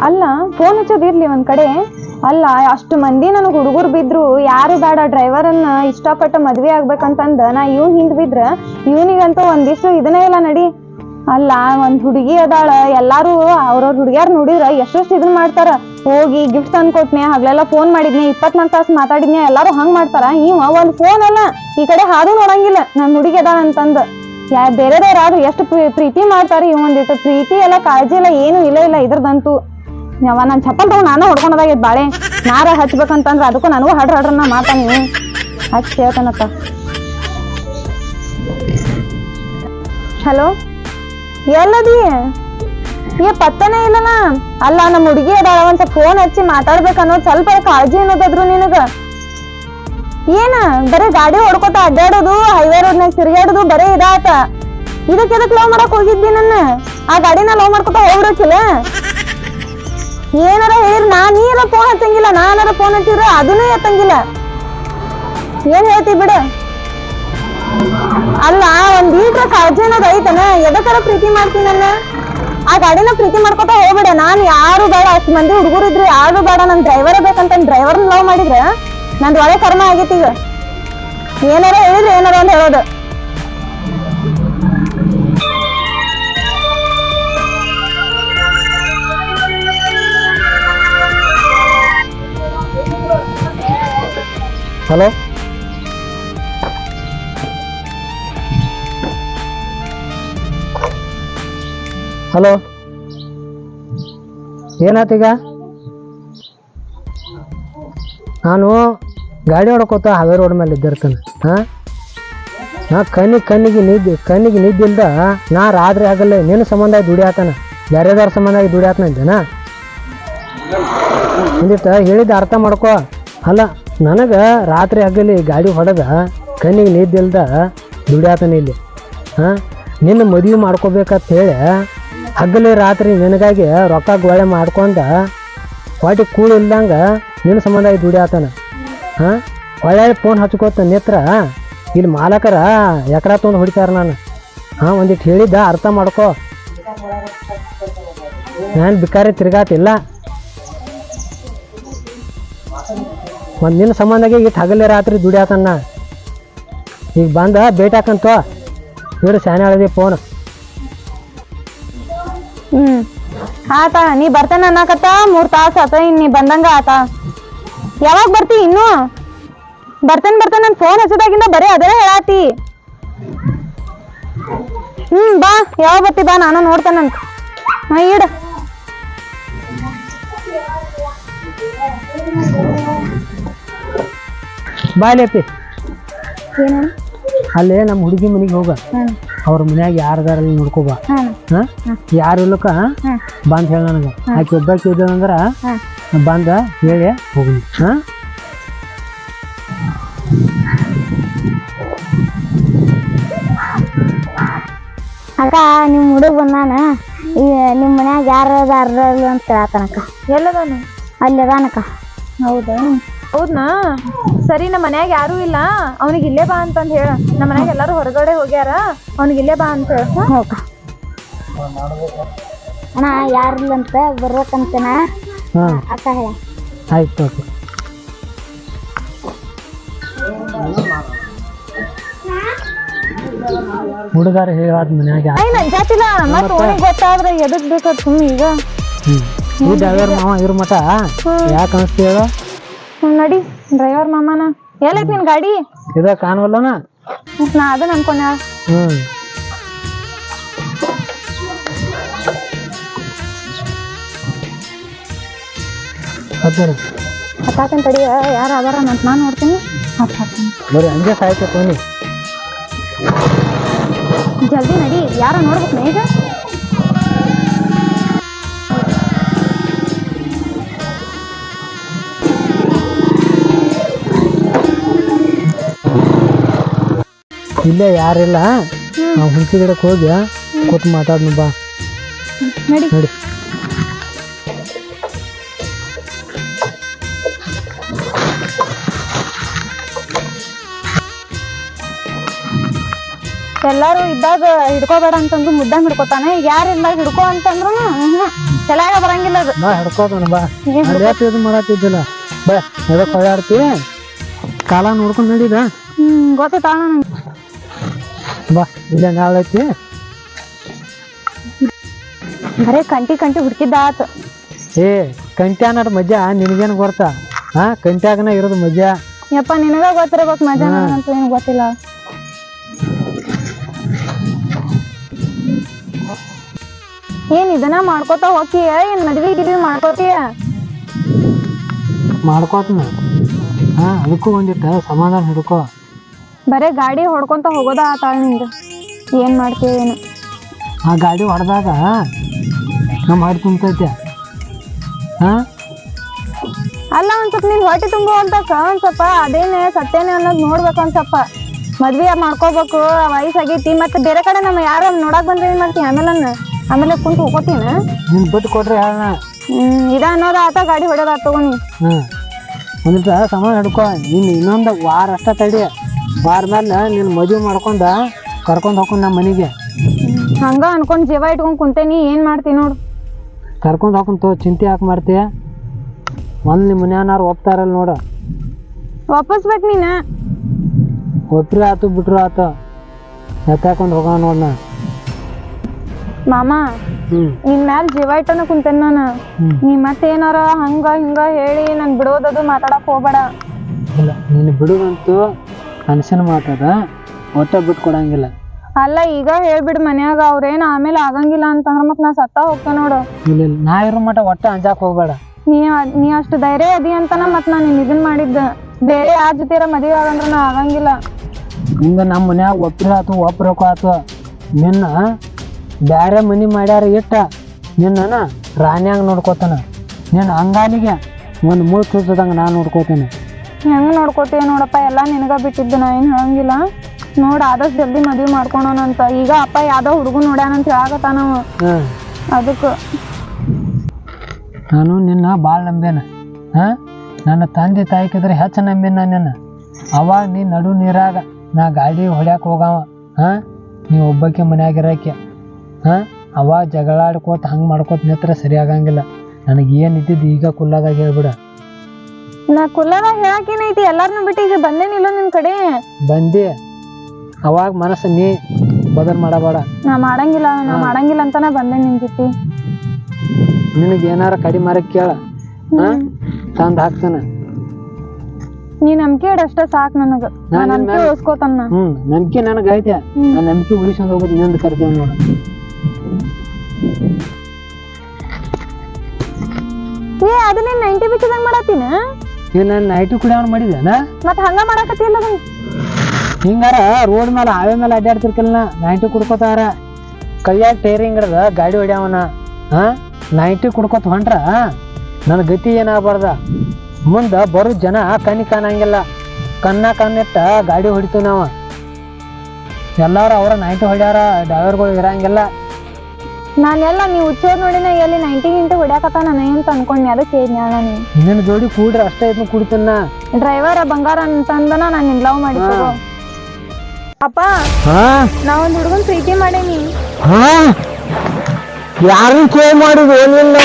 ಅಲ್ಲ ಫೋನ್ ಹಚ್ಚೋದಿರ್ಲಿ ಒಂದ್ ಕಡೆ. ಅಲ್ಲ, ಅಷ್ಟು ಮಂದಿ ನನಗೆ ಹುಡುಗರು ಬಿದ್ರು, ಯಾರು ಬೇಡ ಡ್ರೈವರನ್ನ ಇಷ್ಟಪಟ್ಟ ಮದ್ವೆ ಆಗ್ಬೇಕಂತಂದ ನಾ ಇವ್ ಹಿಂದ್ ಬಿದ್ರ, ಇವನಿಗಂತೂ ಒಂದಿಷ್ಟು ಇದನ್ನೇ ಇಲ್ಲ ನಡಿ. ಅಲ್ಲ, ಒಂದ್ ಹುಡುಗಿ ಅದಾಳ, ಎಲ್ಲಾರು ಅವ್ರವ್ರ ಹುಡುಗಿಯಾರ್ ನೋಡಿದ್ರ ಎಷ್ಟೆಷ್ಟು ಇದನ್ ಮಾಡ್ತಾರ. ಹೋಗಿ ಗಿಫ್ಟ್ ತಂದ್ ಕೊಟ್ನೆ ಹಗ್ಲೆಲ್ಲ ಫೋನ್ ಮಾಡಿದ್ನಿ, ಇಪ್ಪತ್ನಾಲ್ಕು ತಾಸು ಮಾತಾಡಿದ್ನಿ, ಎಲ್ಲಾರು ಹಂಗ್ ಮಾಡ್ತಾರ. ಇವ ಒಂದ್ ಫೋನ್ ಅಲ್ಲ, ಈ ಕಡೆ ಹಾದು ನೋಡಂಗಿಲ್ಲ, ನನ್ ಹುಡುಗಿ ಅದಾಳ ಅಂತಂದ. ಯಾ ಬೇರೆದವ್ರಾದ್ರು ಎಷ್ಟು ಪ್ರೀ- ಪ್ರೀತಿ ಮಾಡ್ತಾರೆ, ಇವ್ ಒಂದಿಟ್ಟು ಪ್ರೀತಿ ಎಲ್ಲ, ಕಾಳಜಿ ಎಲ್ಲ ಏನು ಇಲ್ಲ ಇಲ್ಲ ಇದ್ರದಂತೂ. ಯಾವ ನಾನು ಚಪ್ಪಲ್ ತಗೊಂಡು ನಾನು ಹೊಡ್ಕೊಂಡದಾಗೈತೆ ಬಾಳೆ. ನಾರ ಹಚ್ಬೇಕಂತಂದ್ರೆ ಅದಕ್ಕೂ ನನಗೂ ಹಡ್ರ ಹಡ್ರನ್ನ ಮಾತಾನಿ ಅಷ್ಟು ಹೇಳ್ತಾನತ್ತ ಹಲೋ? ಎಲ್ಲದಿ? ಏ, ಪತ್ತನೇ ಇಲ್ಲನ? ಅಲ್ಲ ನಮ್ಮ ಹುಡುಗಿ ಅದಾಳ ಫೋನ್ ಹಚ್ಚಿ ಮಾತಾಡ್ಬೇಕು ಅನ್ನೋದು ಸ್ವಲ್ಪ ಕಾಳಜಿ ಅನ್ನೋದಾದ್ರು ನಿನಗ. ಏನ? ಬರೇ ಗಾಡಿ ಹೊಡ್ಕೊತ ಅಡ್ಡಾಡೋದು ಹೈವೇ ರೋಡ್ನಾಗ ತಿರ್ಗಾಡೋದು ಬರೇ ಇದಾತ. ಇದಕ್ಕೆ ಎದಕ್ ಲವ್ ಮಾಡಕ್ ಹೋಗಿದ್ದಿ ನನ್ನ? ಆ ಗಾಡಿನ ಲವ್ ಮಾಡ್ಕೊತ ಹೋಗ್ಬೇಕಿಲ್ಲ? ಏನಾರ ಹೇಳಿರ್ ನಾ ನೀರ ಫೋನ್ ಹಚ್ಚಂಗಿಲ್ಲ, ನಾನಾರ ಫೋನ್ ಹಚ್ಚಿದ್ರ ಅದನ್ನೂ ಎತ್ತಂಗಿಲ್ಲ. ಏನ್ ಹೇಳ್ತಿ ಬಿಡ. ಅಲ್ಲ, ಒಂದ್ ಈಟ್ರ ಕಾಳಜಿ ಅನ್ನೋದು ಐತನ? ಎದಕ್ಕರ ಪ್ರೀತಿ ಮಾಡ್ತೀನಿ ನನ್ನ? ಆ ಗಾಡಿನ ಪ್ರೀತಿ ಮಾಡ್ಕೊತ ಹೋಗ್ಬಿಡ. ನಾನು ಯಾರು ಬೇಡ, ಅಷ್ಟ್ ಮಂದಿ ಹುಡುಗರು ಇದ್ರು ಯಾರು ಬೇಡ. ನನ್ ಡ್ರೈವರ್ ಬೇಕಂತ ಡ್ರೈವರ್ನ ಲವ್ ಮಾಡಿದ್ರ ನಂದು ಒಳ್ಳೆ ಕರ್ಮ ಆಗೈತಿ ಈಗ. ಏನಾರ ಹೇಳಿದ್ರೆ ಏನಾರ ಅಂತ ಹೇಳೋದು. ಹಲೋ ಹಲೋ ಏನಾತೀಗ ನಾನು ಗಾಡಿ ಹೊಡ್ಕೋತ ಹಾವೇ ರೋಡ್ ಮೇಲೆ ಇದ್ದಿರ್ತೇನೆ. ಹಾಂ? ನಾ ಕಣ್ಣಿಗೆ ಕಣ್ಣಿಗೆ ನಿದ್ದೆ, ಕಣ್ಣಿಗೆ ನಿದ್ದಿಲ್ದ ನಾ ರಾತ್ರಿ ಆಗಲ್ಲ ನಿನ್ನ ಸಂಬಂಧ ದುಡಿಯಾತನ. ಬೇರೆದವ್ರ ಸಂಬಂಧ ದುಡಿಯಾತನ ಇದ್ದೇನಾ? ಹೇಳಿದ ಅರ್ಥ ಮಾಡ್ಕೋ. ಅಲ್ಲ ನನಗೆ ರಾತ್ರಿ ಹಗಲಿ ಗಾಡಿ ಹೊಡೆದ, ಕಣ್ಣಿಗೆ ನಿದ್ದಿಲ್ದ ದುಡಿಯಾತನ ಇಲ್ಲಿ. ಹಾಂ, ನಿನ್ನ ಮದುವೆ ಮಾಡ್ಕೋಬೇಕಂತ ಹೇಳಿ ಹಗಲಿ ರಾತ್ರಿ ನಿನಗಾಗಿ ರೊಕ್ಕ ಗೋಳೆ ಮಾಡ್ಕೊಂಡು ಹೊಟ್ಟೆ ಕೂಳು ಇಲ್ದಂಗೆ ನಿನ್ನ ಸಂಬಂಧ ದುಡಿಯಾತನ. ಹಾಂ ಒಳ್ಳೆ ಫೋನ್ ಹಚ್ಕೋತ ನೇತ್ರ ಇಲ್ಲಿ ಮಾಲಕರ ಎಕರ ತೊಗೊಂಡು ಹೊಡಿತಾರ ನಾನು. ಹಾಂ ಒಂದಿಟ್ಟು ಹೇಳಿದ್ದ ಅರ್ಥ ಮಾಡ್ಕೋ. ನಾನು ಬಿಕಾರಿ ತಿರ್ಗಾತಿಲ್ಲ. ಒಂದು ನಿನ್ನ ಸಂಬಂಧಾಗೆ ಇಟ್ಟು ಹಗಲೇ ರಾತ್ರಿ ದುಡಿಯಾತಣ್ಣ ಈಗ ಬಂದ ಭೇಟಿ ಹಾಕಂತ ಇವ್ರು ಶಾನೆ ಹೇಳಿದೆ ಫೋನ್ ಹ್ಮ್. ಆತ, ನೀ ಬರ್ತಾನ ಅನ್ನಕತ್ತ? ಮೂರ್ ತಾಸು ಆತ, ಇನ್ ನೀ ಬಂದಂಗ ಆತ. ಯಾವಾಗ ಬರ್ತಿ ಇನ್ನು? ಬರ್ತೇನೆ ಬರ್ತೇನೆ ನನ್ ಫೋನ್ ಹಚ್ಚದಾಗಿಂದ ಬರೀ ಅದೇ ಹೇಳಾತಿ. ಹ್ಮ್, ಬಾ. ಯಾವಾಗ ಬರ್ತಿ ಬಾ, ನಾನು ನೋಡ್ತೇನಂತ ಹಾ, ಇಡ. ಬಾಯ್ಲಿ ಏನು ಅಲ್ಲೇ ನಮ್ಮ ಹುಡುಗಿ ಮನೆಗೆ ಹೋಗ. ಅವ್ರ ಮನ್ಯಾಗ ಯಾರದಾರಲ್ಲಿ ನೋಡ್ಕೋಬಾ. ಯಾರು ಇಲ್ಲಕ ಬಂದ್ ಹೇಳ ನನಗ. ಆಕೆ ಒಬ್ಬಾಕಿ ಇದ್ದಂದ್ರ ಬಂದ ಹೇಳಿ ಹೋಗಿ. ಹಾಂ? ಅಕ್ಕ ನಿಮ್ಮ ಹುಡುಗ ಬಂದಾನ? ಈ ನಿಮ್ಮ ಮನ್ಯಾಗ ಯಾರು ಅದಾರ ಅಂತ ಹೇಳ್ತಾನಕ್ಕ ಎಲ್ಲದಾನು? ಅಲ್ಲಿ ಅದಾನಕ್ಕ. ಹೌದಾ? ಹೌದ್ನಾ? ಸರಿ ನಮ್ಮ ಮನ್ಯಾಗ ಯಾರು ಇಲ್ಲ. ಅವನಿಗೆ ಇಲ್ಲೇ ಬಾ ಅಂತಂದು ಹೇಳ. ನಮ್ಮ ಮನ್ಯಾಗ ಎಲ್ಲರೂ ಹೊರಗಡೆ ಹೋಗ್ಯಾರ. ಅವನಿಗೆ ಇಲ್ಲೇ ಬಾ ಅಂತ ಹೇಳ ಅಣ್ಣ ಯಾರಿಲ್ಲ ಅಂತ ಬರ್ಬೇಕಂತನ? ಹಾಂ. ಅಕ್ಕ ಹೇಳ. ಆಯ್ತು ಓಕೆ ಹುಡುಗಾರ ಹೇಳಾದ ಮನ್ಯಾಗ ಐ ನನ್ ಜಾತಿಲ ಮತ್ತ ಅವನಿಗೆ ಗೊತ್ತಾದ್ರೆ ಎದಕ್ ಬೇಕಾದ್ ಸುಮ್ಮನೆ ಈಗ? ಈ ಡ್ರೈವರ್ ಮಾವ ಇವ್ರ ಮಟ ಯಾಕೆ ಅನಿಸ್ತಿ ಹೇಳು? ನಡಿ. ಡ್ರೈವರ್ ಮಾಮನ. ಎಲ್ಲೈತ್ ನಿನ್ ಗಾಡಿ? ಇದ ಕಾಣವಲ್ಲನ ನಾ ಅದನ್ನ ಅನ್ಕೊಂಡೆ ಹ್ಮ್. ಹತ್ತಾರ. ಹತ್ತಾತನ್ ತಡಿ ಯಾರು ಅದಾರ ಅಂತ ನಾನು ನೋಡ್ತೀನಿ. ಹತ್ ಹತ್ತೀನಿ ಬರೀ ಹಂಗೆ ಸಾಯ್ತು ಜಲ್ದಿ ನಡಿ ಯಾರ ನೋಡ್ಬೇಕು ಈಗ? ಇಲ್ಲೇ ಯಾರಿಲ್ಲ? ನಾವು ಹುಣಸಿ ಗಿಡಕ್ಕೆ ಹೋಗಿ ಕೊಟ್ಟು ಮಾತಾಡ್ನು ಬಾ. ನಡಿ. ನಡಿ. ಎಲ್ಲಾರು ಇದ್ದಾಗ ಹಿಡ್ಕೋಬೇಡ ಅಂತಂದು ಮುದ್ದಂಗ್ ಹಿಡ್ಕೋತಾನೆ. ಈಗ ಯಾರು ಇಲ್ದಾಗ ಹಿಡ್ಕೋ ಅಂತಂದ್ರು ಚೆನ್ನಾಗ ಬರಂಗಿಲ್ಲ ಅದು. ಬಾ ಹಿಡ್ಕೋತಾನ ಬಾ. ಏನ್ ಅಲ್ಲಿ ಯಾಕೆ ಇದು ಮಾಡತ್ತಿದ್ದಿಲ್ಲ ಬಾ ಎದಕ್ಕೆ ಕಾಲ ನೋಡ್ಕೊಂಡು ನಡೀದ ಹ್ಮ್ ಗೊತ್ತಾಳ ನಂಗೆ ಬಾ ಇಲ್ಲೇ ನಾಳೆ ಐತಿ. ಬರೇ ಕಂಟಿ ಕಂಟಿ ಹುಡ್ಕಿದ್ದ ಏ ಏ ಅನ್ನೋದು ಮಜಾ ನಿನಗೇನು ಗೊತ್ತಾ? ಹಾ ಕಂಟ್ಯಾಗನ ಇರೋದು ಮಜಾ ಯಪ್ಪ ನಿನಗ ಗೊತ್ತಿರ್ಬೇಕು ಮಜಾ ಅಂತ ಏನು ಗೊತ್ತಿಲ್ಲ. ಏನ್ ಇದನ್ನ ಮಾಡ್ಕೋತಾ ಹೋಗ್ತೀಯ? ಏನ್ ಮದ್ವೆ ಗಿದ್ವಿ ಮಾಡ್ಕೋತೀಯ? ಮಾಡ್ಕೋತನ. ಹಾ ಅದಕ್ಕೂ ಒಂದಿಟ್ಟು ಸಮಾಧಾನ ಹಿಡ್ಕೋ. ಬರೇ ಗಾಡಿ ಹೊಡ್ಕೊಂತ ಹೋಗೋದ ಆತಾಳ ನಿಂದು? ಏನು ಮಾಡ್ತೀಯ ಏನು? ಆ ಗಾಡಿ ಹೊಡೆದಾಗ ನಮ್ಮ ಹಾಡು ತುಂಬತೈತೆ. ಹಾ? ಅಲ್ಲ ಒಂದು ಸ್ವಲ್ಪ ನೀನು ಹೊಟ್ಟೆ ತುಂಬು ಅಂತ ಕಾಣ್ಸಪ್ಪ. ಸ್ವಲ್ಪ ಅದೇನೆ ಸತ್ಯನೇ ಅನ್ನೋದು ನೋಡ್ಬೇಕು ಅನ್ಸಪ್ಪ. ಸ್ವಲ್ಪ ಮದ್ವೆ ಮಾಡ್ಕೋಬೇಕು ವಯಸ್ಸಾಗೈತಿ ಮತ್ತೆ ಬೇರೆ ಕಡೆ ನಮ್ಮ ಯಾರು ನೋಡಕ್ ಬಂದ್ರೆ ಏನ್ ಮಾಡ್ತೀನಿ ಆಮೇಲೆ ಆಮೇಲೆ ಕುಂತು ಹೋಗೋತೀನ ನೀನು ಬಿಟ್ಟು ಕೊಟ್ರೆ ಹೇಳ ಇದ ಅನ್ನೋದ ಆತ ಗಾಡಿ ಹೊಡೆದ ತಗೊಂಡಿ ಹ್ಞೂ ಒಂದಿಟ್ಟು ಸಾಮಾನು ಹಿಡ್ಕೋ. ನೀನು ಇನ್ನೊಂದು ವಾರ ಅಷ್ಟ ತಡಿ. ವಾರ ಮೇಲೆ ನೀನು ಮದುವೆ ಮಾಡ್ಕೊಂಡ ಕರ್ಕೊಂಡು ಹೋಗ್ಕೊಂಡು ನಮ್ಮ ಮನೆಗೆ. ಹಂಗ ಅನ್ಕೊಂಡು ಜೀವ ಇಟ್ಕೊಂಡು ಕುಂತೇನಿ ಏನು ಮಾಡ್ತಿ ನೋಡು. ಕರ್ಕೊಂಡು ಹೋಗ್ಕೊಂಡು ತೋ ಚಿಂತೆ ಯಾಕೆ ಮಾಡ್ತೀಯ ಒಂದು ನಿಮ್ಮ ಮನ್ಯಾನಾರು ಒಪ್ತಾರಲ್ಲ ನೋಡು. ವಾಪಸ್ ಬೇಕು ನೀನ. ಒಪ್ರಿ ಆತು ಬಿಟ್ರು ಆತು. ಎತ್ತಾಕೊಂಡು ಹೋಗೋಣ ನೋಡ ಮಾಮ ಹ್ಞೂ ನಿನ್ ಮ್ಯಾಲ ಜೀವ ಇಟ್ಟನ ಕುಂತೇನ ನಾನು. ನೀ ಮತ್ತೆ ಏನಾರ ಹಂಗ ಹಿಂಗ ಹೇಳಿ ನನ್ ಬಿಡೋದದು ಮಾತಾಡಕ್ ಹೋಗ್ಬೇಡ. ಇಲ್ಲ ನೀನು ಬಿಡುದಂತೂ ಕನಸಿನ ಮಾತದ ಒಟ್ಟ ಬಿಟ್ಟು ಕೊಡಂಗಿಲ್ಲ. ಅಲ್ಲ ಈಗ ಹೇಳ್ಬಿಡ್ ಮನ್ಯಾಗ ಅವ್ರೇನ್ ಆಮೇಲೆ ಆಗಂಗಿಲ್ಲ ಅಂತಂದ್ರ ಮತ್ ನಾ ಸತ್ತ ಹೋಗ್ತೇನೆ ನೋಡು. ಇಲ್ಲ ಇಲ್ಲ ನಾ ಇರೋ ಮಠ ಒಟ್ಟ ಅಂಜಾಕ್ ಹೋಗ್ಬೇಡ. ನೀ ನೀ ಅಷ್ಟು ಧೈರ್ಯ ಅದಿ ಅಂತನ ಮತ್ ನಾನು ನಿನ್ ಇದನ್ ಮಾಡಿದ್ದ. ಬೇರೆ ಯಾರ ಜೊತೆ ಮದ್ವೆ ಆಗಂದ್ರ ನಾ ಆಗಂಗಿಲ್ಲ. ಹಿಂಗ ನಮ್ಮ ಮನ್ಯಾಗ ಒಪ್ಪಿರ ಆತು ಆತು. ನಿನ್ನ ಬ್ಯಾರೆ ಮನಿ ಮಾಡ್ಯಾರ ಇಟ್ಟ ನಿನ್ನ ರಾಣ್ಯಾಗ ನೋಡ್ಕೋತಾನ. ನಿನ್ನ ಅಂಗಾಲಿಗೆ ಒಂದು ಮುಳು ಚೂಸದಂಗ ನಾ ನೋಡ್ಕೋತೇನೆ. ಹೆಂಗ್ ನೋಡ್ಕೋತೀಯ ನೋಡಪ್ಪ ಎಲ್ಲ ನಿನಗ ಬಿಟ್ಟಿದ್ದು ನಾ ಏನು ಹೇಳಂಗಿಲ್ಲ. ನೋಡಿ ಆದಷ್ಟು ಜಲ್ದಿ ಮದ್ವಿ ಮಾಡ್ಕೊಳೋಣಂತ. ಈಗ ಅಪ್ಪ ಯಾವ್ದೋ ಹುಡುಗ ನೋಡ್ಯಾನಂತ ಹೇಳಾಕತ್ತ ನಾವು ಅದಕ್ಕೆ. ನಾನು ನಿನ್ನ ಭಾಳ ನಂಬೇನ ಹಾಂ? ನನ್ನ ತಂದೆ ತಾಯಿಕಿದ್ರೆ ಹೆಚ್ಚು ನಂಬಿನ ನಾನು ನಿನ್ನ. ಅವಾಗ ನೀ ನಡು ನೀರಾಗ ನಾ ಗಾಡಿ ಹೊಡ್ಯಾಕ ಹೋಗವ. ಹಾಂ? ನೀ ಒಬ್ಬಕ್ಕೆ ಮನ್ಯಾಗಿರಕ್ಕೆ ಹಾಂ? ಅವಾಗ ಜಗಳಾಡ್ಕೋತ ಹಂಗೆ ಮಾಡ್ಕೋತ ನಿತ್ರ ಸರಿ ಆಗಂಗಿಲ್ಲ ನನಗೆ ಏನು ಇದ್ದಿದ್ದು ಈಗ ಕುಲ್ಲಾದಾಗ ಹೇಳ್ಬಿಡ. ನಾ ಕುಲ್ಲದ ಹೇಳಕೇನೈತಿ ಎಲ್ಲಾರ್ನು ಬಿಟ್ಟು ಈಗ ಬಂದೇನಿಲ್ಲ ನಿನ್ ಕಡೆ? ಬಂದಿ. ಅವಾಗ ಮನಸ್ಸು ನೀ ಬದಲ್ ಮಾಡಬೇಡ. ನಾ ಮಾಡಂಗಿಲ್ಲ ನಾ ಮಾಡಂಗಿಲ್ಲ ಅಂತಾನ ಬಂದೆ ನಿನ್ ಜೊತೆ. ನಿನಗೆ ಏನಾರ ಕಡಿಮೆ ಮಾರಕ್ ಕೇಳ. ಹಾ? ತಂದು ಹಾಕ್ತಾನೆ. ನೀ ನಂಬಿಕೆ ಅಷ್ಟೇ ಸಾಕ್ ನನಗ. ನಾ ನಂಬಿಕೆ ಉಳಿಸ್ಕೋತನ್ನ ಹ್ಞೂ ನಂಬಿಕೆ ನನಗೆ ಐತೆ. ನಾ ನಂಬಿಕೆ ಉಳಿಸ್ಕೊಂಡು ಹೋಗೋದು ನಿಂದ ಕರ್ತೇವೆ ನೋಡು. ಏ ಅದನ್ನ ನೈಂಟಿ ಬಿಟ್ಟಿದಂಗ್ ಮಾಡತ್ತೀನ? ನಾನು ನೈಟು ಕುಡಿಯೋಣ ಮಾಡಿದ್ದೇನ ಮತ್ ಹಂಗ ಮಾಡಕತ್ತಿಲ್ಲ ಹಿಂಗಾರ ರೋಡ್ ಮೇಲೆ ಹಾವೆ ಮೇಲೆ ಅಡ್ಡಾಡ್ತಿರ್ಕಲ್ಲ ನೈಂಟಿ ಕುಡ್ಕೋತಾರ. ಕೈಯಾಗ ಟೈರಿಂಗ್ ಹಿಡ್ದ ಗಾಡಿ ಹೊಡ್ಯಾವನ. ಹಾ ನೈಂಟಿ ಕುಡ್ಕೋತ ಹೊಂಟ್ರ? ನನ್ನ ಗತಿ ಏನಾಗಬಾರ್ದ? ಮುಂದೆ ಬರೋ ಜನ ಕಣ್ಣಿ ಕಾಣಂಗಿಲ್ಲ. ಕಣ್ಣ ಕಣ್ಣಿಟ್ಟ ಗಾಡಿ ಹೊಡಿತೀವಿ ನಾವು. ಎಲ್ಲಾರು ಅವರ ನೈಂಟಿ ಹೊಡ್ಯಾರ ಡ್ರೈವರ್ಗಳು ಇರಂಗಿಲ್ಲ. ನಾನೆಲ್ಲ ನೀ ಹುಚ್ಚೋರ್ ನೋಡಿನ ಎಲ್ಲಿ ನೈಂಟಿ ಗಿಂಟಿ ಹೊಡ್ಯಾಕತ್ತ ನಾನು ಅಂತ ಅನ್ಕೊಂಡೆ ಅದಕ್ಕೆ ಹೇಳಿದ್ನ ನಾನು. ನಿನ್ನ ಜೋಡಿ ಕೂಡ್ರಿ ಅಷ್ಟೇ ಇದ್ನ ಕುಡಿತನ್ನ ಡ್ರೈವರ್ ಬಂಗಾರ ಅಂತಂದನ ನಾನು ನಿನ್ ಲವ್ ಮಾಡಿದ್ದು. ಅಪ್ಪ ಹಾ? ನಾ ಒಂದ್ ಹುಡುಗನ್ ಪ್ರೀತಿ ಮಾಡೇನಿ. ಹಾ? ಯಾರು ಕೇಳಿ ಮಾಡುದು ಏನಿಲ್ಲ.